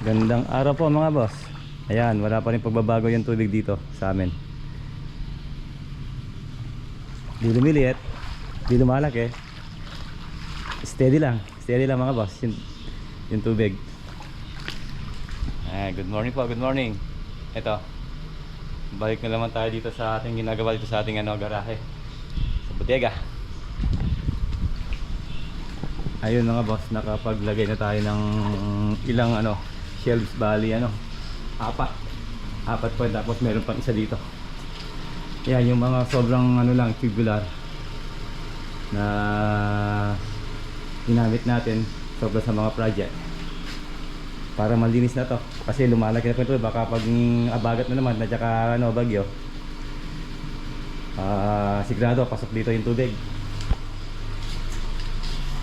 Magandang araw po mga boss. Ayan, wala pa rin pagbabago yung tubig dito sa amin. Di lumiliit, di lumalaki. Steady lang, steady lang mga boss yung, yung tubig. Ah, good morning po, good morning. Ito, balik na naman tayo dito sa ating ginagawa dito sa ating ano, garahe. Sa bodega. Ayun mga boss, nakapaglagay na tayo ng ilang ano, shelves bali ano, apat. Apat po, tapos meron pang isa dito. Yan, yung mga sobrang ano lang, tubular na ginamit natin sobra sa mga project para malinis na to kasi lumalaki na po ito baka pag abagat na naman at saka ano, bagyo ah sigurado pasok dito yung tubig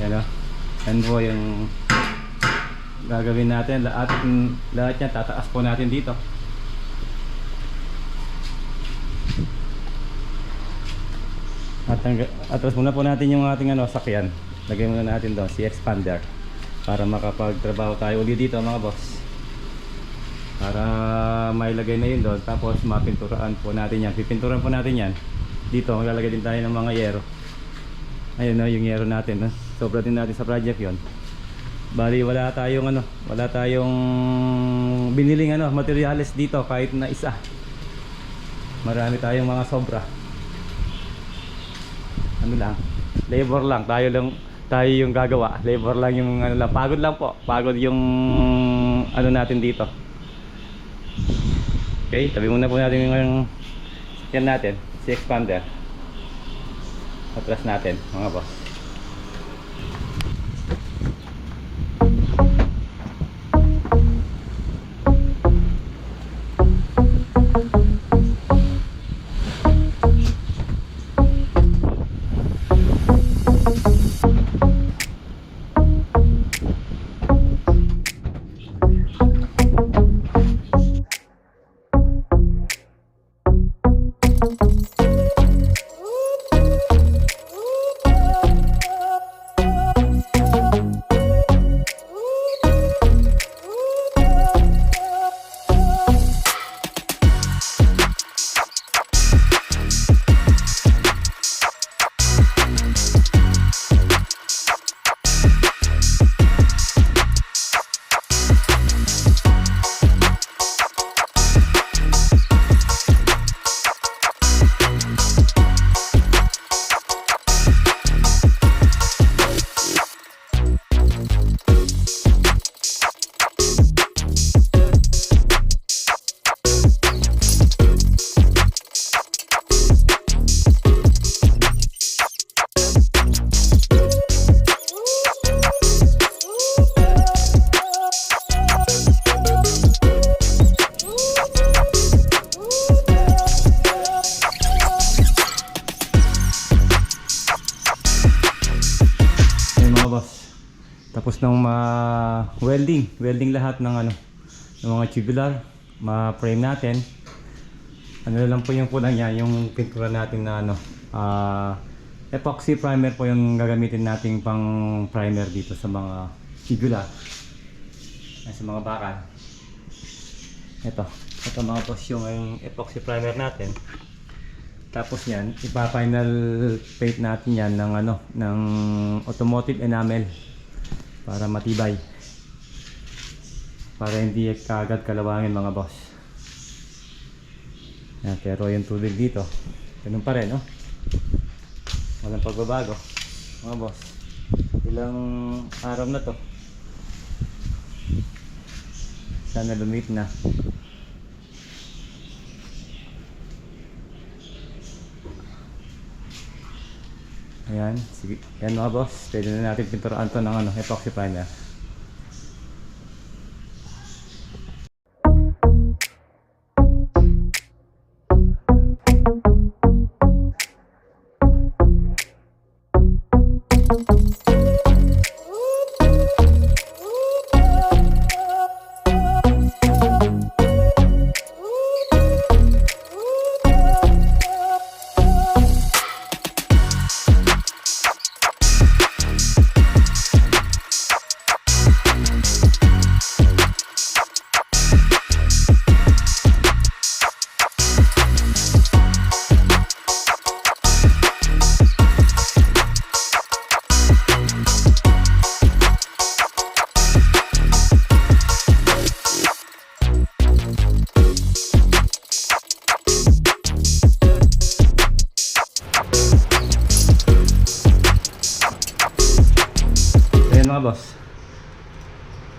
yan o yan po yung gagawin natin. Lahat, lahat yan tataas po natin dito. At atras muna po natin yung ating ano, sakyan. Lagay muna natin doon si expander para makapagtrabaho tayo ulit dito mga boss. Para mailagay na yun doon. Tapos mapinturaan po natin yan. Pipinturan po natin yan. Dito maglalagay din tayo ng mga yero. Ayun na yung yero natin no? sobra din natin sa project yon bali wala tayong ano wala tayong biniling ano materials dito kahit na isa. Marami tayong mga sobra. Ano lang labor lang. Tayo lang tayo yung gagawa. Labor lang yung ano lang. Pagod lang po. Pagod yung ano natin dito. Okay tabi muna po natin yung yan natin. Si expander. Atras natin mga boss Tapos nang ma-welding, welding lahat ng ano, ng mga tubular, ma-frame natin. Ano lang po yung kulang niya, yung pintura natin na ano, ah, epoxy primer po yung gagamitin nating pang primer dito sa mga tubular. Sa mga bakal. Ito, ito mga boss yung, yung epoxy primer natin. Tapos yan, ipa-final paint natin yan ng ano, ng automotive enamel para matibay. Para hindi kagad kalawangin mga boss. Yan, pero yung tubig dito, ganun pa rin, no? Walang pagbabago. Mga boss, ilang araw na to. Sana lumit na. Ayan, sige. Yan mga boss, pwede na natin pinturaan to ng ano, epoxy primer.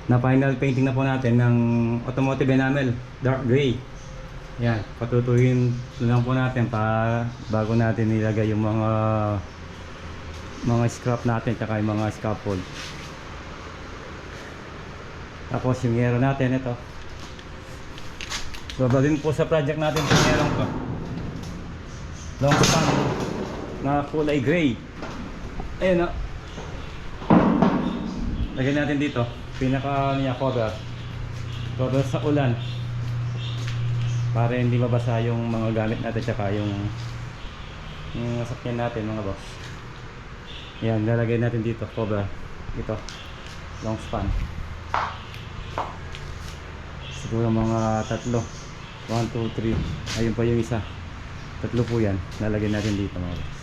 Na final painting na po natin ng automotive enamel, dark gray. Yan, patutuyin lang po natin pa bago natin nilagay yung mga mga scrap natin tsaka yung mga scaffold. Tapos yung yero natin ito. So din po sa project natin itong yerong to. Long span na kulay gray. Ayun na. Lagyan natin dito. Pinaka niya cover. Cover sa ulan. Para hindi mabasa yung mga gamit natin tsaka yung yung sasakyan natin mga boss. Yan, lalagay natin dito cover. Ito. Long span. Siguro mga tatlo. 1, 2, 3. Ayun pa yung isa. Tatlo po yan. Lalagay natin dito mga boss.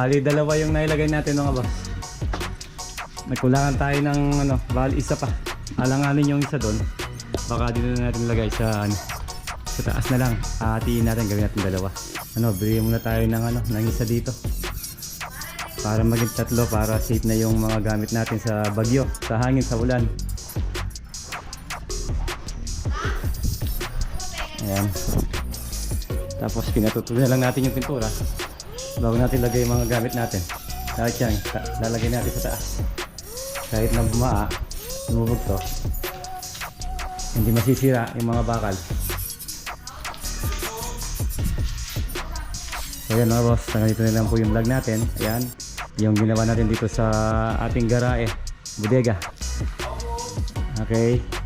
Bali dalawa yung nailagay natin mga boss. Nagkulangan tayo ng ano, bali isa pa. Alanganin yung isa doon. Baka dito na natin lagay sa ano, sa taas na lang. Hatiin natin, gawin natin dalawa. Ano, bili muna tayo ng ano, ng isa dito. Para maging tatlo, para safe na yung mga gamit natin sa bagyo, sa hangin, sa ulan. Ayan. Tapos pinatutuloy lang natin yung pintura bago natin lagay yung mga gamit natin. Kahit yan, lalagay natin sa taas. Kahit na bumaa lumubog to. Hindi masisira yung mga bakal. So yan mga boss hanggang dito na lang po yung vlog natin. Ayan yung ginawa natin dito sa ating garae bodega. Okay